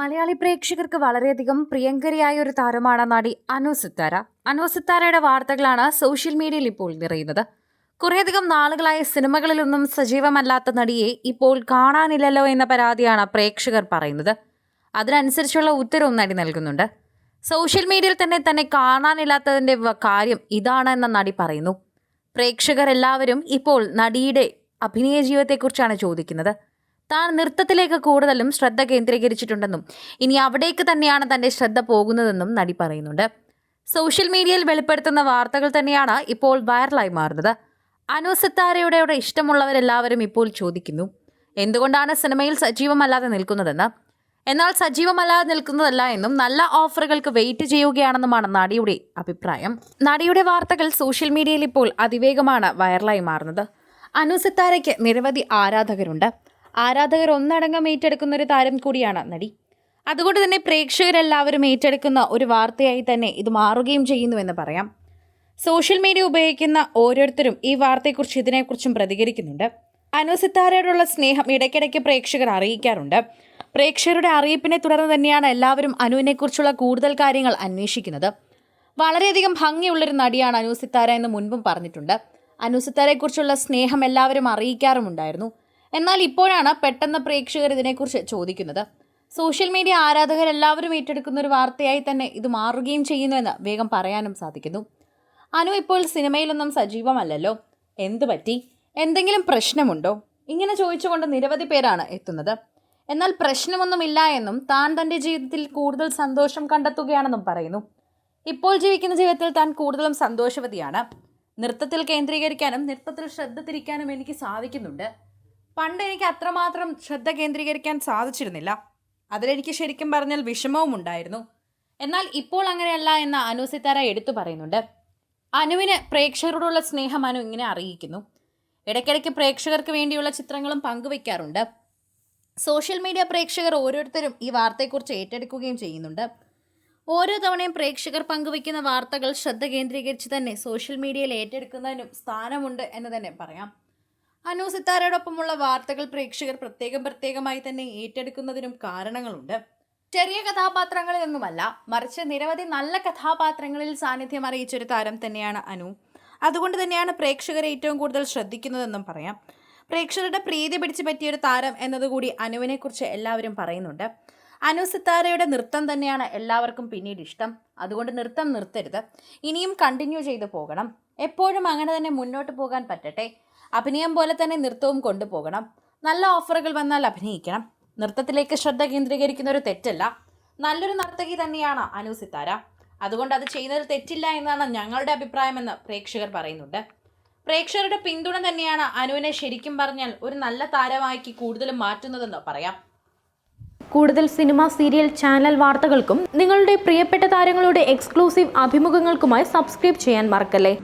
മലയാളി പ്രേക്ഷകർക്ക് വളരെയധികം പ്രിയങ്കരിയായ ഒരു താരമാണ് നടി അനു സിത്താര. അനു സിത്താരയുടെ വാർത്തകളാണ് സോഷ്യൽ മീഡിയയിൽ ഇപ്പോൾ നിറയുന്നത്. കുറേയധികം നാളുകളായ സിനിമകളിലൊന്നും സജീവമല്ലാത്ത നടിയെ ഇപ്പോൾ കാണാനില്ലല്ലോ എന്ന പരാതിയാണ് പ്രേക്ഷകർ പറയുന്നത്. അതിനനുസരിച്ചുള്ള ഉത്തരവും നടി നൽകുന്നുണ്ട്. സോഷ്യൽ മീഡിയയിൽ തന്നെ തന്നെ കാണാനില്ലാത്തതിന്റെ കാര്യം ഇതാണ് എന്ന നടി പറയുന്നു. പ്രേക്ഷകർ എല്ലാവരും ഇപ്പോൾ നടിയുടെ അഭിനയ ജീവിതത്തെക്കുറിച്ചാണ് ചോദിക്കുന്നത്. താൻ നൃത്തത്തിലേക്ക് കൂടുതലും ശ്രദ്ധ കേന്ദ്രീകരിച്ചിട്ടുണ്ടെന്നും ഇനി അവിടേക്ക് തന്നെയാണ് തന്റെ ശ്രദ്ധ പോകുന്നതെന്നും നടി പറയുന്നുണ്ട്. സോഷ്യൽ മീഡിയയിൽ വെളിപ്പെടുത്തുന്ന വാർത്തകൾ തന്നെയാണ് ഇപ്പോൾ വൈറലായി മാറുന്നത്. അനു സിത്താരയുടെ ഇഷ്ടമുള്ളവരെല്ലാവരും ഇപ്പോൾ ചോദിക്കുന്നു എന്തുകൊണ്ടാണ് സിനിമയിൽ സജീവമല്ലാതെ നിൽക്കുന്നതെന്ന്? എന്നാൽ സജീവമല്ലാതെ നിൽക്കുന്നതല്ല എന്നും നല്ല ഓഫറുകൾക്ക് വെയിറ്റ് ചെയ്യുകയാണെന്നുമാണ് നടിയുടെ അഭിപ്രായം. നടിയുടെ വാർത്തകൾ സോഷ്യൽ മീഡിയയിൽ ഇപ്പോൾ അതിവേഗമാണ് വൈറലായി മാറുന്നത്. അനു സിത്താരയ്ക്ക് നിരവധി ആരാധകരുണ്ട്. ആരാധകർ ഒന്നടങ്കം ഏറ്റെടുക്കുന്ന ഒരു താരം കൂടിയാണ് നടി. അതുകൊണ്ട് തന്നെ പ്രേക്ഷകരെല്ലാവരും ഏറ്റെടുക്കുന്ന ഒരു വാർത്തയായി തന്നെ ഇത് മാറുകയും ചെയ്യുന്നുവെന്ന് പറയാം. സോഷ്യൽ മീഡിയ ഉപയോഗിക്കുന്ന ഓരോരുത്തരും ഈ വാർത്തയെക്കുറിച്ച് ഇതിനെക്കുറിച്ചും പ്രതികരിക്കുന്നുണ്ട്. അനു സിത്താരയോടുള്ള സ്നേഹം ഇടയ്ക്കിടയ്ക്ക് പ്രേക്ഷകർ അറിയിക്കാറുണ്ട്. പ്രേക്ഷകരുടെ അറിയിപ്പിനെ തുടർന്ന് തന്നെയാണ് എല്ലാവരും അനുവിനെക്കുറിച്ചുള്ള കൂടുതൽ കാര്യങ്ങൾ അന്വേഷിക്കുന്നത്. വളരെയധികം ഭംഗിയുള്ളൊരു നടിയാണ് അനുസിത്താര എന്ന് മുൻപും പറഞ്ഞിട്ടുണ്ട്. അനുസിത്താരയെക്കുറിച്ചുള്ള സ്നേഹം എല്ലാവരും അറിയിക്കാറുമുണ്ടായിരുന്നു. എന്നാൽ ഇപ്പോഴാണ് പെട്ടെന്ന് പ്രേക്ഷകർ ഇതിനെക്കുറിച്ച് ചോദിക്കുന്നത്. സോഷ്യൽ മീഡിയ ആരാധകർ എല്ലാവരും ഏറ്റെടുക്കുന്ന ഒരു വാർത്തയായി തന്നെ ഇത് മാറുകയും ചെയ്യുന്നുവെന്ന് വേഗം പറയാനും സാധിക്കുന്നു. അനു ഇപ്പോൾ സിനിമയിലൊന്നും സജീവമല്ലല്ലോ. എന്തു പറ്റി? എന്തെങ്കിലും പ്രശ്നമുണ്ടോ? ഇങ്ങനെ ചോദിച്ചുകൊണ്ട് നിരവധി പേരാണ് എത്തുന്നത്. എന്നാൽ പ്രശ്നമൊന്നുമില്ല എന്നും താൻ തന്റെ ജീവിതത്തിൽ കൂടുതൽ സന്തോഷം കണ്ടെത്തുകയാണെന്നും പറയുന്നു. ഇപ്പോൾ ജീവിക്കുന്ന ജീവിതത്തിൽ താൻ കൂടുതലും സന്തോഷവതിയാണ്. നൃത്തത്തിൽ കേന്ദ്രീകരിക്കാനും നൃത്തത്തിൽ ശ്രദ്ധ തിരിക്കാനും എനിക്ക് സാധിക്കുന്നുണ്ട്. പണ്ട് എനിക്ക് അത്രമാത്രം ശ്രദ്ധ കേന്ദ്രീകരിക്കാൻ സാധിച്ചിരുന്നില്ല. അതിലെനിക്ക് ശരിക്കും പറഞ്ഞാൽ വിഷമവും ഉണ്ടായിരുന്നു. എന്നാൽ ഇപ്പോൾ അങ്ങനെയല്ല എന്ന് അനു സിത്താര എടുത്തു പറയുന്നുണ്ട്. അനുവിന് പ്രേക്ഷകരോടുള്ള സ്നേഹം അനു ഇങ്ങനെ അറിയിക്കുന്നു. ഇടയ്ക്കിടയ്ക്ക് പ്രേക്ഷകർക്ക് വേണ്ടിയുള്ള ചിത്രങ്ങളും പങ്കുവയ്ക്കാറുണ്ട് സോഷ്യൽ മീഡിയ പ്രേക്ഷകർ ഓരോരുത്തരും ഈ വാർത്തയെക്കുറിച്ച് ഏറ്റെടുക്കുകയും ചെയ്യുന്നുണ്ട്. ഓരോ തവണയും പ്രേക്ഷകർ പങ്കുവയ്ക്കുന്ന വാർത്തകൾ ശ്രദ്ധ കേന്ദ്രീകരിച്ച് തന്നെ സോഷ്യൽ മീഡിയയിൽ ഏറ്റെടുക്കുന്നതിനും സ്ഥാനമുണ്ട് എന്ന് തന്നെ പറയാം. അനു സിത്താരയോടൊപ്പമുള്ള വാർത്തകൾ പ്രേക്ഷകർ പ്രത്യേകം പ്രത്യേകമായി തന്നെ ഏറ്റെടുക്കുന്നതിനും കാരണങ്ങളുണ്ട്. ചെറിയ കഥാപാത്രങ്ങളിൽ നിന്നുമല്ല മറിച്ച് നിരവധി നല്ല കഥാപാത്രങ്ങളിൽ സാന്നിധ്യം അറിയിച്ചൊരു താരം തന്നെയാണ് അനു. അതുകൊണ്ട് തന്നെയാണ് പ്രേക്ഷകരെ ഏറ്റവും കൂടുതൽ ശ്രദ്ധിക്കുന്നതെന്നും പറയാം. പ്രേക്ഷകരുടെ പ്രീതി പിടിച്ചു പറ്റിയൊരു താരം എന്നതുകൂടി അനുവിനെക്കുറിച്ച് എല്ലാവരും പറയുന്നുണ്ട്. അനു സിത്താരയുടെ നൃത്തം തന്നെയാണ് എല്ലാവർക്കും പിന്നീട് ഇഷ്ടം. അതുകൊണ്ട് നൃത്തം നിർത്തരുത്. ഇനിയും കണ്ടിന്യൂ ചെയ്തു പോകണം. എപ്പോഴും അങ്ങനെ തന്നെ മുന്നോട്ട് പോകാൻ പറ്റട്ടെ. അഭിനയം പോലെ തന്നെ നൃത്തവും കൊണ്ടുപോകണം. നല്ല ഓഫറുകൾ വന്നാൽ അഭിനയിക്കണം. നൃത്തത്തിലേക്ക് ശ്രദ്ധ കേന്ദ്രീകരിക്കുന്ന ഒരു തെറ്റല്ല. നല്ലൊരു നർത്തകി തന്നെയാണ് അനു സിത്താര. അതുകൊണ്ട് അത് ചെയ്യുന്നതിൽ തെറ്റില്ല എന്നാണ് ഞങ്ങളുടെ അഭിപ്രായമെന്ന് പ്രേക്ഷകർ പറയുന്നുണ്ട്. പ്രേക്ഷകരുടെ പിന്തുണ തന്നെയാണ് അനുവിനെ ശരിക്കും പറഞ്ഞാൽ ഒരു നല്ല താരമാക്കി കൂടുതലും മാറ്റുന്നതെന്ന് പറയാം. കൂടുതൽ സിനിമ സീരിയൽ ചാനൽ വാർത്തകൾക്കും നിങ്ങളുടെ പ്രിയപ്പെട്ട താരങ്ങളുടെ എക്സ്ക്ലൂസീവ് അഭിമുഖങ്ങൾക്കുമായി സബ്സ്ക്രൈബ് ചെയ്യാൻ മറക്കല്ലേ?